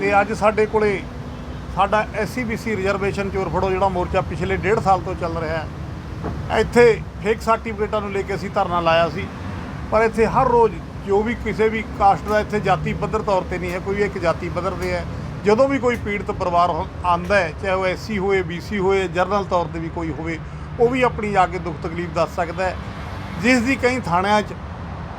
ਤੇ ਅੱਜ ਸਾਡੇ ਕੋਲੇ ਸਾਡਾ ਐਸਸੀਬੀਸੀ ਰਿਜ਼ਰਵੇਸ਼ਨ ਚੋਰ ਫੜੋ ਜਿਹੜਾ ਮੋਰਚਾ ਪਿਛਲੇ ਡੇਢ ਸਾਲ ਤੋਂ ਚੱਲ ਰਿਹਾ ਹੈ। ਇੱਥੇ ਫੇਕ ਸਰਟੀਫਿਕੇਟਾਂ ਨੂੰ ਲੈ ਕੇ ਅਸੀਂ ਧਰਨਾ ਲਾਇਆ ਸੀ। ਪਰ ਇੱਥੇ ਹਰ ਰੋਜ਼ ਜੋ ਵੀ ਕਿਸੇ ਵੀ ਕਾਸਟ ਦਾ ਇੱਥੇ ਜਾਤੀ ਪੱਧਰ ਤੌਰ ਤੇ ਨਹੀਂ ਹੈ, ਕੋਈ ਇੱਕ ਜਾਤੀ ਪੱਧਰ ਤੇ ਹੈ। ਜਦੋਂ ਵੀ ਕੋਈ ਪੀੜਤ ਪਰਿਵਾਰ ਹੋ- ਆਉਂਦਾ ਹੈ, ਚਾਹੇ ਉਹ ਐਸਸੀ ਹੋਏ ਬੀਸੀ ਹੋਏ ਜਰਨਲ ਤੌਰ ਤੇ ਵੀ ਕੋਈ ਹੋਵੇ, ਉਹ ਵੀ ਆਪਣੀ ਜਾ ਕੇ ਦੁੱਖ ਤਕਲੀਫ ਦੱਸ ਸਕਦਾ ਹੈ। ਜਿਸ ਦੀ ਕਈ ਥਾਣਿਆਂ 'ਚ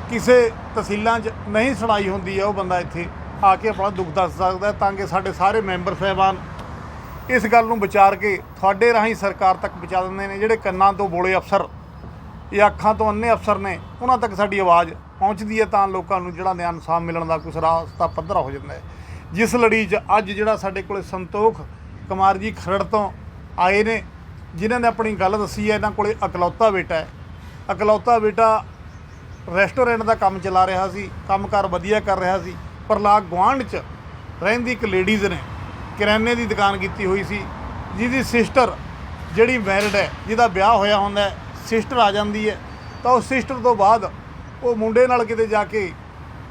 ਕਿਸੇ ਤਹਿਸੀਲਾਂ 'ਚ ਨਹੀਂ ਸੁਣਾਈ ਹੁੰਦੀ ਹੈ ਉਹ ਬੰਦਾ ਇੱਥੇ ਆ ਕੇ ਆਪਣਾ ਦੁੱਖ ਦੱਸ ਸਕਦਾ ਤਾਂ ਕਿ ਸਾਡੇ ਸਾਰੇ ਮੈਂਬਰ ਸਾਹਿਬਾਨ ਇਸ ਗੱਲ ਨੂੰ ਵਿਚਾਰ ਕੇ ਤੁਹਾਡੇ ਰਾਹੀਂ ਸਰਕਾਰ ਤੱਕ ਪਹੁੰਚਾ ਦਿੰਦੇ ਨੇ, ਜਿਹੜੇ ਕੰਨਾਂ ਤੋਂ ਬੋਲੇ ਅਫਸਰ ਜਾਂ ਅੱਖਾਂ ਤੋਂ ਅੰਨੇ ਅਫਸਰ ਨੇ, ਉਹਨਾਂ ਤੱਕ ਸਾਡੀ ਆਵਾਜ਼ ਪਹੁੰਚਦੀ ਹੈ ਤਾਂ ਲੋਕਾਂ ਨੂੰ ਜਿਹੜਾ ਨਿਆਂ ਇਨਸਾਫ ਮਿਲਣ ਦਾ ਕੁਛ ਰਾਸਤਾ ਪੱਧਰਾ ਹੋ ਜਾਂਦਾ ਹੈ। ਜਿਸ ਲੜੀ 'ਚ ਅੱਜ ਜਿਹੜਾ ਸਾਡੇ ਕੋਲੇ ਸੰਤੋਖ ਕੁਮਾਰ ਜੀ ਖਰੜ ਤੋਂ ਆਏ ਨੇ, ਜਿਨ੍ਹਾਂ ਨੇ ਆਪਣੀ ਗੱਲ ਦੱਸੀ ਹੈ, ਇਹਨਾਂ ਕੋਲੇ ਇਕਲੌਤਾ ਬੇਟਾ ਹੈ। ਇਕਲੌਤਾ ਬੇਟਾ ਰੈਸਟੋਰੈਂਟ ਦਾ ਕੰਮ ਚਲਾ ਰਿਹਾ ਸੀ, ਕੰਮਕਾਰ ਵਧੀਆ ਕਰ ਰਿਹਾ ਸੀ। ਪਰ ਲਾਗ ਗੁਆਂਢ 'ਚ ਰਹਿੰਦੀ ਇੱਕ ਲੇਡੀਜ਼ ਨੇ ਕਿਰਾਨੇ ਦੀ ਦੁਕਾਨ ਕੀਤੀ ਹੋਈ ਸੀ, ਜਿਹਦੀ ਸਿਸਟਰ ਜਿਹੜੀ ਮੈਰਿਡ ਹੈ, ਜਿਹਦਾ ਵਿਆਹ ਹੋਇਆ ਹੁੰਦਾ ਸਿਸਟਰ ਆ ਜਾਂਦੀ ਹੈ। ਤਾਂ ਉਹ ਸਿਸਟਰ ਤੋਂ ਬਾਅਦ ਉਹ ਮੁੰਡੇ ਨਾਲ ਕਿਤੇ ਜਾ ਕੇ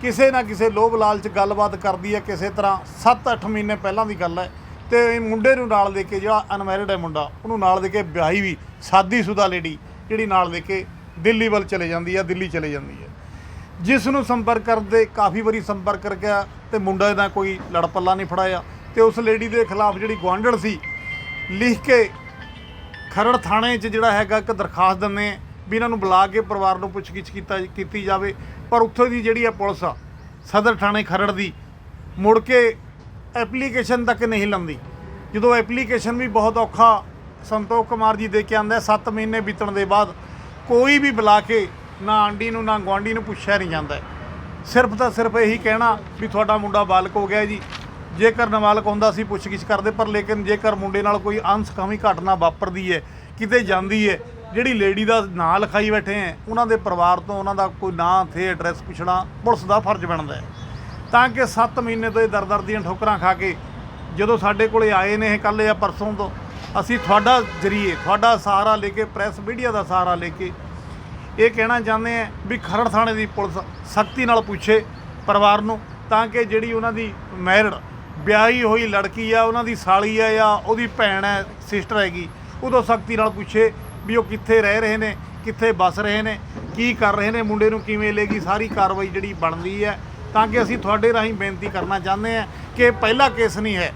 ਕਿਸੇ ਨਾ ਕਿਸੇ ਲੋਭ ਲਾਲਚ ਗੱਲਬਾਤ ਕਰਦੀ ਹੈ ਕਿਸੇ ਤਰ੍ਹਾਂ 7-8 ਮਹੀਨੇ ਪਹਿਲਾਂ ਦੀ ਗੱਲ ਹੈ। ਤੇ ਇਹ ਮੁੰਡੇ ਨੂੰ ਨਾਲ ਦੇ ਕੇ ਜਿਹੜਾ ਅਨਮੈਰਿਡ ਹੈ ਮੁੰਡਾ, ਉਹਨੂੰ ਨਾਲ ਦੇ ਕੇ ਵਿਆਹੀ ਵੀ ਸਾਦੀਸ਼ੁਦਾ ਲੇਡੀ ਜਿਹੜੀ ਨਾਲ ਦੇ ਕੇ ਦਿੱਲੀ ਵੱਲ ਚਲੇ ਜਾਂਦੀ ਹੈ, ਦਿੱਲੀ ਚਲੇ ਜਾਂਦੀ ਹੈ। ਜਿਸ ਨੂੰ ਸੰਪਰਕ ਕਰਦੇ ਕਾਫੀ ਵਾਰੀ ਸੰਪਰਕ ਕਰ ਗਿਆ ਤੇ ਮੁੰਡਾ ਦਾ ਕੋਈ ਲੜਪੱਲਾ ਨਹੀਂ ਫੜਾਇਆ ਤੇ ਉਸ ਲੇਡੀ ਦੇ ਖਿਲਾਫ ਜਿਹੜੀ ਗੁਆਂਢਣ ਸੀ, ਲਿਖ ਕੇ ਖਰੜ ਥਾਣੇ 'ਚ ਜਿਹੜਾ ਹੈਗਾ ਇੱਕ ਦਰਖਾਸਤ ਦਿੰਦੇ ਆ ਵੀ ਇਹਨਾਂ ਨੂੰ ਬੁਲਾ ਕੇ ਪਰਿਵਾਰ ਨੂੰ ਪੁੱਛਗਿੱਛ ਕੀਤਾ ਕੀਤੀ ਜਾਵੇ। ਪਰ ਉੱਥੋਂ ਦੀ ਜਿਹੜੀ ਆ ਪੁਲਿਸ ਆ, ਸਦਰ ਥਾਣੇ ਖਰੜ ਦੀ, ਮੁੜ ਕੇ ਐਪਲੀਕੇਸ਼ਨ ਤੱਕ ਨਹੀਂ ਲੰਦੀ। ਜਦੋਂ ਐਪਲੀਕੇਸ਼ਨ ਵੀ ਬਹੁਤ ਔਖਾ, ਸੰਤੋਖ ਕੁਮਾਰ ਜੀ ਦੇ ਕੇ ਆਂਦਾ 7 ਮਹੀਨੇ ਬੀਤਣ ਦੇ ਬਾਅਦ ਕੋਈ ਵੀ ਬੁਲਾ ਕੇ ਨਾ ਆਂਡੀ ਨੂੰ, ਨਾ ਗੁਆਂਢੀ ਨੂੰ ਪੁੱਛਿਆ ਨਹੀਂ ਜਾਂਦਾ ਸਿਰਫ ਤਾਂ ਸਿਰਫ ਇਹੀ ਕਹਿਣਾ ਵੀ ਤੁਹਾਡਾ ਮੁੰਡਾ ਬਾਲਕ ਹੋ ਗਿਆ ਜੀ। ਜੇਕਰ ਨਾਬਾਲਗ ਹੁੰਦਾ ਸੀ, ਪੁੱਛਗਿੱਛ ਕਰਦੇ, ਪਰ ਲੇਕਿਨ ਜੇਕਰ ਮੁੰਡੇ ਨਾਲ ਕੋਈ ਅਨਸਖਾਵੀ ਘਟਨਾ ਵਾਪਰਦੀ ਹੈ, ਕਿਤੇ ਜਾਂਦੀ ਹੈ, ਜਿਹੜੀ ਲੇਡੀ ਦਾ ਨਾਂ ਲਿਖਾਈ ਬੈਠੇ ਹੈ, ਉਹਨਾਂ ਦੇ ਪਰਿਵਾਰ ਤੋਂ ਉਹਨਾਂ ਦਾ ਕੋਈ ਨਾਂ, ਥੇ, ਐਡਰੈਸ ਪੁੱਛਣਾ, ਪੁਲਿਸ ਦਾ ਫਰਜ਼ ਬਣਦਾ ਹੈ। ਤਾਂ ਕਿ 7 ਮਹੀਨੇ ਤੋਂ ਇਹ ਦਰ-ਦਰ ਦੀਆਂ ਠੋਕਰਾਂ ਖਾ ਕੇ ਜਦੋਂ ਸਾਡੇ ਕੋਲੇ ਆਏ ਨੇ ਇਹ ਕੱਲ੍ਹ ਜਾਂ ਪਰਸੋਂ ਤੋਂ, ਅਸੀਂ ਤੁਹਾਡਾ ਜਰੀਏ, ਤੁਹਾਡਾ ਸਹਾਰਾ ਲੈ ਕੇ, ਪ੍ਰੈਸ ਮੀਡੀਆ ਦਾ ਸਹਾਰਾ ਲੈ ਕੇ ਇਹ ਕਹਿਣਾ ਚਾਹੁੰਦੇ ਆ ਵੀ ਖਰੜ ਥਾਣੇ ਦੀ ਪੁਲਿਸ ਸਖਤੀ ਨਾਲ ਪੁੱਛੇ ਪਰਿਵਾਰ ਨੂੰ ਤਾਂ ਕਿ ਜਿਹੜੀ ਉਹਨਾਂ ਦੀ ਮੈਰਿਡ ਵਿਆਹੀ ਹੋਈ ਲੜਕੀ ਆ, ਉਹਨਾਂ ਦੀ ਸਾਲੀ ਆ ਜਾਂ ਉਹਦੀ ਭੈਣ ਹੈ ਸਿਸਟਰ ਹੈਗੀ, ਉਦੋਂ ਸਖਤੀ ਨਾਲ ਪੁੱਛੇ ਵੀ ਉਹ ਕਿੱਥੇ ਰਹਿ ਰਹੇ ਨੇ, ਕਿੱਥੇ ਬਸ ਰਹੇ ਨੇ, ਕੀ ਕਰ ਰਹੇ ਨੇ, ਮੁੰਡੇ ਨੂੰ ਕਿਵੇਂ ਲੇਗੀ ਸਾਰੀ ਕਾਰਵਾਈ ਜਿਹੜੀ ਬਣਦੀ ਹੈ ਤਾਂ ਕਿ ਅਸੀਂ ਤੁਹਾਡੇ ਰਾਹੀਂ ਬੇਨਤੀ ਕਰਨਾ ਚਾਹੁੰਦੇ ਆ ਕਿ ਇਹ ਪਹਿਲਾ ਕੇਸ ਨਹੀਂ ਹੈ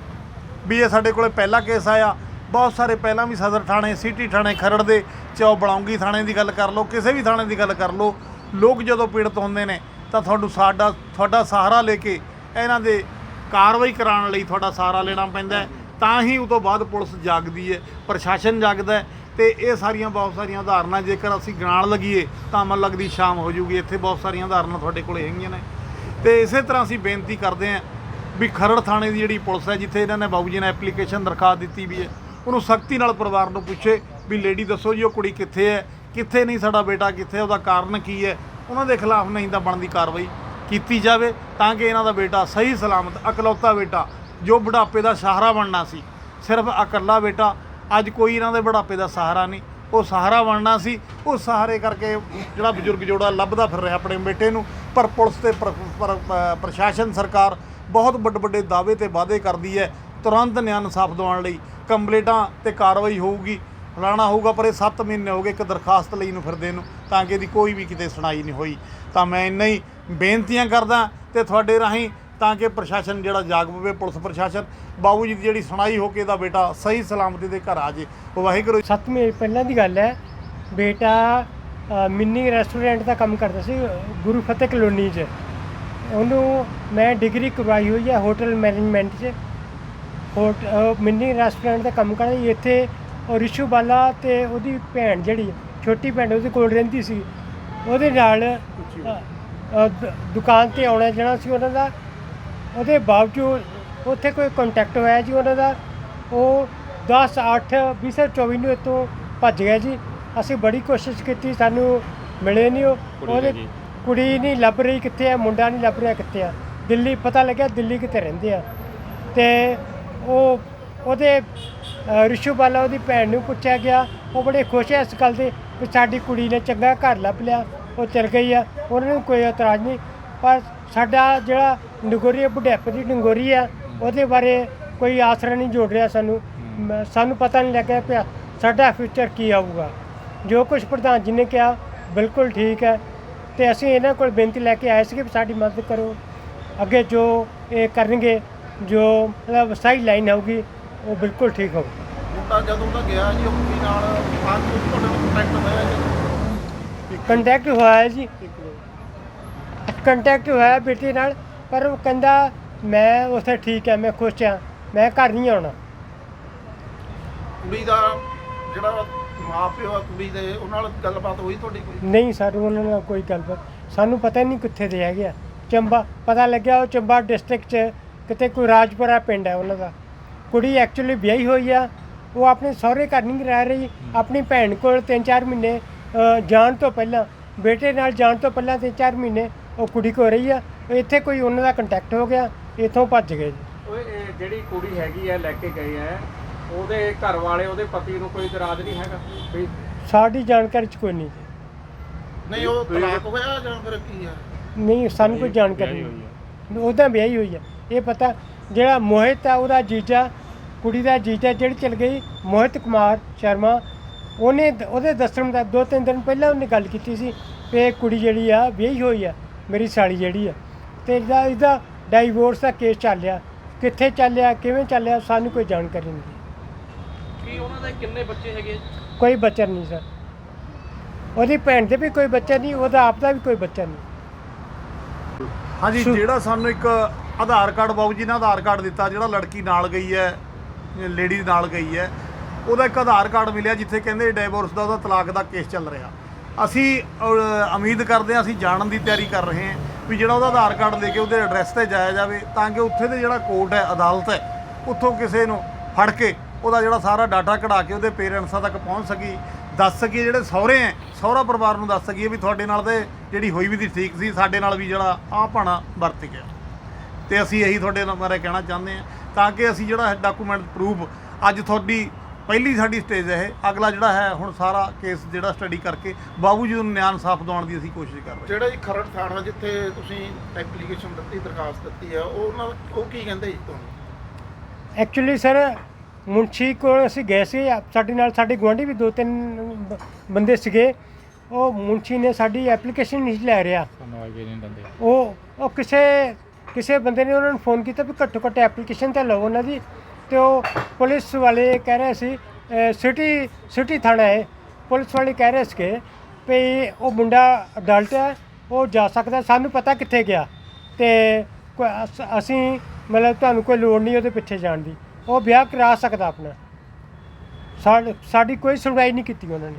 ਵੀ ਇਹ ਸਾਡੇ ਕੋਲੇ ਪਹਿਲਾ ਕੇਸ ਆਇਆ ਬਹੁਤ ਸਾਰੇ ਪਹਿਲਾਂ ਵੀ ਸਦਰ ਥਾਣੇ, ਸਿਟੀ ਥਾਣੇ, ਖਰੜ ਦੇ ਚਾਹੋ ਬਲੌਂਗੀ ਥਾਣੇ ਦੀ ਗੱਲ ਕਰ ਲਓ, ਕਿਸੇ ਵੀ ਥਾਣੇ ਦੀ ਗੱਲ ਕਰ ਲਓ, ਲੋਕ ਜਦੋਂ ਪੀੜਤ ਹੁੰਦੇ ਨੇ ਤਾਂ ਤੁਹਾਨੂੰ ਸਾਡਾ, ਤੁਹਾਡਾ ਸਹਾਰਾ ਲੈ ਕੇ ਇਹਨਾਂ ਦੇ ਕਾਰਵਾਈ ਕਰਾਉਣ ਲਈ ਤੁਹਾਡਾ ਸਹਾਰਾ ਲੈਣਾ ਪੈਂਦਾ ਤਾਂ ਹੀ ਉਹ ਤੋਂ ਬਾਅਦ ਪੁਲਿਸ ਜਾਗਦੀ ਹੈ, ਪ੍ਰਸ਼ਾਸਨ ਜਾਗਦਾ ਹੈ ਤੇ ਇਹ ਸਾਰੀਆਂ ਬਹੁਤ ਸਾਰੀਆਂ ਉਦਾਹਰਨਾਂ, ਜੇਕਰ ਅਸੀਂ ਗਿਣਾਉਣ ਲੱਗੀਏ ਤਾਂ ਮਨ ਲੱਗਦੀ ਸ਼ਾਮ ਹੋ ਜੂਗੀ, ਇੱਥੇ ਬਹੁਤ ਸਾਰੀਆਂ ਉਦਾਹਰਨਾਂ ਤੁਹਾਡੇ ਕੋਲੇ ਹੈਗੀਆਂ ਨੇ। ਤੇ ਇਸੇ ਤਰ੍ਹਾਂ ਅਸੀਂ ਬੇਨਤੀ ਕਰਦੇ ਹਾਂ ਵੀ ਖਰੜ ਥਾਣੇ ਦੀ ਜਿਹੜੀ ਪੁਲਿਸ ਹੈ, ਜਿੱਥੇ ਇਹਨਾਂ ਨੇ ਬਾਬੂ ਜੀ ਨੇ ਐਪਲੀਕੇਸ਼ਨ ਦਰਖਾਸਤ ਦਿੱਤੀ ਵੀ ਹੈ ਉਹਨੂੰ ਸਖਤੀ ਨਾਲ ਪਰਿਵਾਰ ਨੂੰ ਪੁੱਛੇ ਵੀ ਲੇਡੀ ਦੱਸੋ ਜੀ, ਉਹ ਕੁੜੀ ਕਿੱਥੇ ਹੈ? ਕਿੱਥੇ ਨਹੀਂ ਸਾਡਾ ਬੇਟਾ, ਕਿੱਥੇ ਉਹਦਾ ਕਾਰਨ ਕੀ ਹੈ? ਉਹਨਾਂ ਦੇ ਖਿਲਾਫ ਨਹੀਂ ਤਾਂ ਬਣਦੀ ਕਾਰਵਾਈ ਕੀਤੀ ਜਾਵੇ ਤਾਂ ਕਿ ਇਹਨਾਂ ਦਾ ਬੇਟਾ ਸਹੀ, ਸਲਾਮਤ, ਇਕਲੌਤਾ ਬੇਟਾ, ਜੋ ਬੁਢਾਪੇ ਦਾ ਸਹਾਰਾ ਬਣਨਾ ਸੀ, ਸਿਰਫ ਇਕੱਲਾ ਬੇਟਾ, ਅੱਜ ਕੋਈ ਇਹਨਾਂ ਦੇ ਬੁਢਾਪੇ ਦਾ ਸਹਾਰਾ ਨਹੀਂ। ਉਹ ਸਹਾਰਾ ਬਣਨਾ ਸੀ, ਉਹ ਸਹਾਰੇ ਕਰਕੇ ਜਿਹੜਾ ਬਜ਼ੁਰਗ ਜੋੜਾ ਲੱਭਦਾ ਫਿਰ ਰਿਹਾ ਆਪਣੇ ਬੇਟੇ ਨੂੰ, ਪਰ ਪੁਲਿਸ ਤੇ ਪ੍ਰਸ਼ਾਸਨ ਸਰਕਾਰ ਬਹੁਤ ਵੱਡੇ ਵੱਡੇ ਦਾਅਵੇ ਤੇ ਵਾਅਦੇ ਕਰਦੀ ਹੈ ਤੁਰੰਤ ਨਿਆਂ ਇਨਸਾਫ ਦਿਵਾਉਣ ਲਈ ਕੰਪਲੇਂਟਾਂ ਤੇ ਕਾਰਵਾਈ ਹੋਊਗੀ। ਫਲਾਣਾ ਹੋਊਗਾ, ਪਰ ਇਹ 7 ਮਹੀਨੇ ਹੋ ਗਏ ਇੱਕ ਦਰਖਾਸਤ ਲਈ ਨੂੰ ਫਿਰਦੇ ਨੂੰ, ਤਾਂ ਕਿ ਇਹਦੀ ਕੋਈ ਵੀ ਕਿਤੇ ਸੁਣਾਈ ਨਹੀਂ ਹੋਈ। ਤਾਂ ਮੈਂ ਇੰਨਾ ਹੀ ਬੇਨਤੀਆਂ ਕਰਦਾ ਤੇ ਤੁਹਾਡੇ ਰਾਹੀਂ ਤਾਂ ਕਿ ਪ੍ਰਸ਼ਾਸਨ ਜਿਹੜਾ ਜਾਗ ਪਵੇ ਪੁਲਿਸ ਪ੍ਰਸ਼ਾਸਨ, ਬਾਬੂ ਜੀ ਦੀ ਜਿਹੜੀ ਸੁਣਾਈ ਹੋ ਕੇ ਇਹਦਾ ਬੇਟਾ ਸਹੀ ਸਲਾਮਤੀ ਦੇ ਘਰ ਆ ਜੇ। ਵਾਹਿਗੁਰੂ ਸੱਤ ਮਹੀਨੇ ਪਹਿਲਾਂ ਦੀ ਗੱਲ ਹੈ, ਬੇਟਾ ਮਿੰਨੀ ਰੈਸਟੋਰੈਂਟ ਦਾ ਕੰਮ ਕਰਦਾ ਸੀ, ਗੁਰੂ ਫਤਿਹ ਕਲੋਨੀ 'ਚ। ਉਹਨੂੰ ਮੈਂ ਡਿਗਰੀ ਕਰਵਾਈ ਹੋਈ ਹੈ ਹੋਟਲ ਮੈਨੇਜਮੈਂਟ 'ਚ। ਹੋਟ ਮਿੰਨੀ ਰੈਸਟੋਰੈਂਟ ਦਾ ਕੰਮ ਕਰਦਾ ਇੱਥੇ ਉਹ ਰਿਸ਼ੂ ਬਾਲਾ ਤੇ ਉਹਦੀ ਭੈਣ ਜਿਹੜੀ ਛੋਟੀ ਭੈਣ ਉਹਦੇ ਕੋਲ ਰਹਿੰਦੀ ਸੀ। ਉਹਦੇ ਨਾਲ ਦੁਕਾਨ ਤੇ ਆਉਣਾ ਜਾਣਾ ਸੀ ਉਹਨਾਂ ਦਾ। ਉਹਦੇ ਬਾਵਜੂਦ ਉੱਥੇ ਕੋਈ ਕੰਟੈਕਟ ਹੋਇਆ ਜੀ ਉਹਨਾਂ ਦਾ। ਉਹ 10 8 2024 ਨੂੰ ਇੱਥੋਂ ਭੱਜ ਗਿਆ ਜੀ। ਅਸੀਂ ਬੜੀ ਕੋਸ਼ਿਸ਼ ਕੀਤੀ ਸਾਨੂੰ ਮਿਲੇ ਨਹੀਂ ਉਹ। ਉਹਦੇ ਕੁੜੀ ਨਹੀਂ ਲੱਭ ਰਹੀ ਕਿੱਥੇ ਆ ਮੁੰਡਾ ਨਹੀਂ ਲੱਭ ਰਿਹਾ ਕਿੱਥੇ ਆ। ਦਿੱਲੀ ਪਤਾ ਲੱਗਿਆ ਦਿੱਲੀ ਕਿਤੇ ਰਹਿੰਦੇ ਆ। ਤੇ ਉਹ ਉਹਦੇ ਰਿਸ਼ੂ ਬਾਲਾ ਉਹਦੀ ਭੈਣ ਨੂੰ ਪੁੱਛਿਆ ਗਿਆ। ਉਹ ਬੜੇ ਖੁਸ਼ ਹੈ ਇਸ ਗੱਲ ਦੇ ਵੀ ਸਾਡੀ ਕੁੜੀ ਨੇ ਚੰਗਾ ਘਰ ਲੱਭ ਲਿਆ, ਉਹ ਚਲ ਗਈ ਆ। ਉਹਨਾਂ ਨੂੰ ਕੋਈ ਇਤਰਾਜ਼ ਨਹੀਂ। ਪਰ ਸਾਡਾ ਜਿਹੜਾ ਨਗੋਰੀ ਬੁਢਾਪੇ ਦੀ ਨਗੋਰੀ ਆ, ਉਹਦੇ ਬਾਰੇ ਕੋਈ ਆਸਰਾ ਨਹੀਂ ਜੋੜ ਰਿਹਾ ਸਾਨੂੰ। ਸਾਨੂੰ ਪਤਾ ਨਹੀਂ ਲੱਗਿਆ ਪਿਆ ਸਾਡਾ ਫਿਊਚਰ ਕੀ ਆਊਗਾ। ਜੋ ਕੁਝ ਪ੍ਰਧਾਨ ਜੀ ਨੇ ਕਿਹਾ, ਬਿਲਕੁਲ ਠੀਕ ਹੈ। ਤੇ ਅਸੀਂ ਇਹਨਾਂ ਕੋਲ ਬੇਨਤੀ ਲੈ ਕੇ ਆਏ ਸੀ ਕਿ ਸਾਡੀ ਮਦਦ ਕਰੋ। ਅੱਗੇ ਜੋ ਇਹ ਕਰਨਗੇ ਜੋ ਮਤਲਬ ਸਹੀ ਲਾਈਨ ਹੋਊਗੀ ਉਹ ਬਿਲਕੁਲ ਠੀਕ ਹੋਊ। ਮੁੰਡਾ ਜਦੋਂ ਦਾ ਗਿਆ ਜੀ ਉਹ ਕੁੜੀ ਨਾਲ ਅੱਜ ਤੁਹਾਡੇ ਨਾਲ ਕੰਟੈਕਟ ਹੋਇਆ ਜੀ? ਕੰਟੈਕਟ ਹੋਇਆ ਹੈ ਜੀ ਕੰਟੈਕਟ ਹੋਇਆ ਬੇਟੇ ਨਾਲ ਪਰ ਉਹ ਕਹਿੰਦਾ ਮੈਂ ਉੱਥੇ ਠੀਕ ਹੈ ਮੈਂ ਖੁਸ਼ ਹਾਂ ਮੈਂ ਘਰ ਨਹੀਂ ਆਉਣਾ। ਕੁੜੀ ਦਾ ਜਿਹੜਾ ਮਾਪਿਓ ਆ ਕੁੜੀ ਦੇ ਉਹਨਾਂ ਨਾਲ ਗੱਲਬਾਤ ਹੋਈ ਤੁਹਾਡੀ ਕੋਈ? ਨਹੀਂ ਸਰ ਉਹਨਾਂ ਨਾਲ ਕੋਈ ਗੱਲਬਾਤ ਸਾਨੂੰ ਪਤਾ ਨਹੀਂ ਕਿੱਥੇ ਦੇ ਹੈਗੇ ਆ। ਚੰਬਾ ਪਤਾ ਲੱਗਿਆ ਉਹ ਚੰਬਾ ਡਿਸਟ੍ਰਿਕਟ 'ਚ ਕਿਤੇ ਕੋਈ ਰਾਜਪੁਰਾ ਪਿੰਡ ਹੈ ਉਹਨਾਂ ਦਾ। ਕੁੜੀ ਐਕਚੁਅਲੀ ਵਿਆਹੀ ਹੋਈ ਆ। ਉਹ ਆਪਣੇ ਸਹੁਰੇ ਘਰ ਨਹੀਂ ਰਹਿ ਰਹੀ। ਆਪਣੀ ਭੈਣ ਕੋਲ 3-4 ਮਹੀਨੇ ਜਾਣ ਤੋਂ ਪਹਿਲਾਂ ਬੇਟੇ ਨਾਲ ਜਾਣ ਤੋਂ ਪਹਿਲਾਂ 3-4 ਮਹੀਨੇ ਉਹ ਕੁੜੀ ਕੋ ਰਹੀ ਆ। ਇੱਥੇ ਕੋਈ ਉਹਨਾਂ ਦਾ ਕੰਟੈਕਟ ਹੋ ਗਿਆ। ਇੱਥੋਂ ਭੱਜ ਗਏ ਜੀ। ਓਏ ਇਹ ਜਿਹੜੀ ਕੁੜੀ ਹੈਗੀ ਆ ਲੈ ਕੇ ਗਏ ਆ ਉਹਦੇ ਘਰ ਵਾਲੇ ਉਹਦੇ ਪਤੀ ਨੂੰ ਕੋਈ ਇਤਰਾਜ਼ ਨਹੀਂ ਹੈਗਾ? ਵੀ ਸਾਡੀ ਜਾਣਕਾਰੀ 'ਚ ਕੋਈ ਨਹੀਂ ਜੀ। ਨਹੀਂ ਉਹ ਤਲਾਕ ਹੋਇਆ ਜਾਂ ਫਿਰ ਕੀ ਆ? ਨਹੀਂ ਸਾਨੂੰ ਕੋਈ ਜਾਣਕਾਰੀ ਨਹੀਂ। ਉਹਦਾ ਵਿਆਹੀ ਹੋਈ ਹੈ ਇਹ ਪਤਾ ਜਿਹੜਾ ਮੋਹਿਤ ਆ ਉਹਦਾ ਜੀਜਾ ਕੁੜੀ ਦਾ ਜੀਜਾ ਜਿਹੜੀ ਚਲ ਗਈ ਮੋਹਿਤ ਕੁਮਾਰ ਸ਼ਰਮਾ ਉਹਨੇ ਉਹਦੇ ਦੱਸਣ ਦਾ ਦੋ ਤਿੰਨ ਦਿਨ ਪਹਿਲਾਂ ਉਹਨੇ ਗੱਲ ਕੀਤੀ ਸੀ ਕਿ ਇਹ ਕੁੜੀ ਜਿਹੜੀ ਆ ਵਿਆਹੀ ਹੋਈ ਆ ਮੇਰੀ ਸਾਲੀ ਜਿਹੜੀ ਆ। ਤੇ ਇਹਦਾ ਇਹਦਾ ਡਾਈਵੋਰਸ ਦਾ ਕੇਸ ਚੱਲਿਆ ਕਿੱਥੇ ਚੱਲਿਆ ਕਿਵੇਂ ਚੱਲਿਆ ਸਾਨੂੰ ਕੋਈ ਜਾਣਕਾਰੀ ਨਹੀਂ। ਕੀ ਉਹਨਾਂ ਦੇ ਕਿੰਨੇ ਬੱਚੇ ਹੈਗੇ? ਕੋਈ ਬੱਚਾ ਨਹੀਂ ਸਰ। ਉਹਦੀ ਭੈਣ ਦੇ ਵੀ ਕੋਈ ਬੱਚਾ ਨਹੀਂ ਉਹਦਾ ਆਪ ਦਾ ਵੀ ਕੋਈ ਬੱਚਾ ਨਹੀਂ। ਹਾਂਜੀ ਜਿਹੜਾ ਸਾਨੂੰ ਇੱਕ ਆਧਾਰ ਕਾਰਡ ਬਾਬੂ ਜੀ ਨੇ ਆਧਾਰ ਕਾਰਡ ਦਿੱਤਾ, ਜਿਹੜਾ ਲੜਕੀ ਨਾਲ ਗਈ ਹੈ, ਲੇਡੀ ਨਾਲ ਗਈ ਹੈ, ਉਹਦਾ ਇੱਕ ਆਧਾਰ ਕਾਰਡ ਮਿਲਿਆ ਜਿੱਥੇ ਕਹਿੰਦੇ ਡਿਵੋਰਸ ਦਾ ਉਹਦਾ ਤਲਾਕ ਦਾ ਕੇਸ ਚੱਲ ਰਿਹਾ। ਅਸੀਂ ਉਮੀਦ ਕਰਦੇ ਹਾਂ, ਅਸੀਂ ਜਾਣਨ ਦੀ ਤਿਆਰੀ ਕਰ ਰਹੇ ਹਾਂ ਵੀ ਜਿਹੜਾ ਉਹਦਾ ਆਧਾਰ ਕਾਰਡ ਲੈ ਕੇ ਉਹਦੇ ਐਡਰੈਸ ਤੇ ਜਾਇਆ ਜਾਵੇ, ਤਾਂ ਕਿ ਉੱਥੇ ਦੇ ਜਿਹੜਾ ਕੋਰਟ ਹੈ, ਅਦਾਲਤ ਹੈ, ਉੱਥੋਂ ਕਿਸੇ ਨੂੰ ਫੜ ਕੇ ਉਹਦਾ ਜਿਹੜਾ ਸਾਰਾ ਡਾਟਾ ਕਢਾ ਕੇ ਉਹਦੇ ਪੇਰੈਂਟਸਾਂ ਤੱਕ ਪਹੁੰਚ ਸਕੀ, ਦੱਸ ਸਕੀਏ ਜਿਹੜੇ ਸਹੁਰੇ ਹੈ, ਸਹੁਰਾ ਪਰਿਵਾਰ ਨੂੰ ਦੱਸ ਸਕੀਏ ਵੀ ਤੁਹਾਡੇ ਨਾਲ ਤੇ ਜਿਹੜੀ ਹੋਈ ਵੀ ਦੀ ਠੀਕ ਸੀ, ਸਾਡੇ ਨਾਲ ਵੀ ਜਿਹੜਾ ਆਹ ਭਾਣਾ ਵਰਤ ਗਿਆ। ਤੇ ਅਸੀਂ ਇਹੀ ਤੁਹਾਡੇ ਨਾਲ ਬਾਰੇ ਕਹਿਣਾ ਚਾਹੁੰਦੇ ਹਾਂ ਤਾਂ ਕਿ ਅਸੀਂ ਜਿਹੜਾ ਡਾਕੂਮੈਂਟ ਪ੍ਰੂਫ ਅੱਜ ਤੁਹਾਡੀ ਪਹਿਲੀ ਸਾਡੀ ਸਟੇਜ ਹੈ ਇਹ। ਅਗਲਾ ਜਿਹੜਾ ਹੈ ਹੁਣ ਸਾਰਾ ਕੇਸ ਜਿਹੜਾ ਸਟੱਡੀ ਕਰਕੇ ਬਾਬੂ ਜੀ ਨੂੰ ਨਿਆਂ ਇਨਸਾਫ ਦਿਵਾਉਣ ਦੀ ਅਸੀਂ ਕੋਸ਼ਿਸ਼ ਕਰ ਰਹੇ ਹਾਂ। ਜਿਹੜਾ ਜੀ ਖਰੜ ਥਾਣਾ ਜਿੱਥੇ ਤੁਸੀਂ ਐਪਲੀਕੇਸ਼ਨ ਦਿੱਤੀ ਦਰਖਾਸਤ ਦਿੱਤੀ ਆ ਉਹ ਨਾਲ ਉਹ ਕੀ ਕਹਿੰਦੇ ਜੀ ਤੁਹਾਨੂੰ? ਐਕਚੁਅਲੀ ਸਰ ਮੁੰਸ਼ੀ ਕੋਲ ਅਸੀਂ ਗਏ ਸੀ ਸਾਡੇ ਨਾਲ ਸਾਡੇ ਗੁਆਂਢੀ ਵੀ ਦੋ ਤਿੰਨ ਬੰਦੇ ਸੀਗੇ। ਉਹ ਮੁੰਸ਼ੀ ਨੇ ਸਾਡੀ ਐਪਲੀਕੇਸ਼ਨ ਨਹੀਂ ਲੈ ਰਿਹਾ। ਉਹ ਉਹ ਕਿਸੇ ਕਿਸੇ ਬੰਦੇ ਨੇ ਉਹਨਾਂ ਨੂੰ ਫੋਨ ਕੀਤਾ ਵੀ ਘੱਟੋ ਘੱਟ ਐਪਲੀਕੇਸ਼ਨ ਤਾਂ ਲਓ ਉਹਨਾਂ ਦੀ ਤੇ ਉਹ ਪੁਲਿਸ ਵਾਲੇ ਕਹਿ ਰਹੇ ਸੀ ਸਿਟੀ ਸਿਟੀ ਥਾਣਾ ਹੈ। ਪੁਲਿਸ ਵਾਲੇ ਕਹਿ ਰਹੇ ਸੀਗੇ ਵੀ ਉਹ ਮੁੰਡਾ ਅਡਲਟ ਹੈ, ਉਹ ਜਾ ਸਕਦਾ, ਸਾਨੂੰ ਪਤਾ ਕਿੱਥੇ ਗਿਆ ਤੇ ਅਸੀਂ ਮਤਲਬ ਤੁਹਾਨੂੰ ਕੋਈ ਲੋੜ ਨਹੀਂ ਉਹਦੇ ਪਿੱਛੇ ਜਾਣ ਦੀ। ਉਹ ਵਿਆਹ ਕਰਾ ਸਕਦਾ ਆਪਣਾ। ਸਾਡੀ ਕੋਈ ਸੁਣਵਾਈ ਨਹੀਂ ਕੀਤੀ ਉਹਨਾਂ ਨੇ।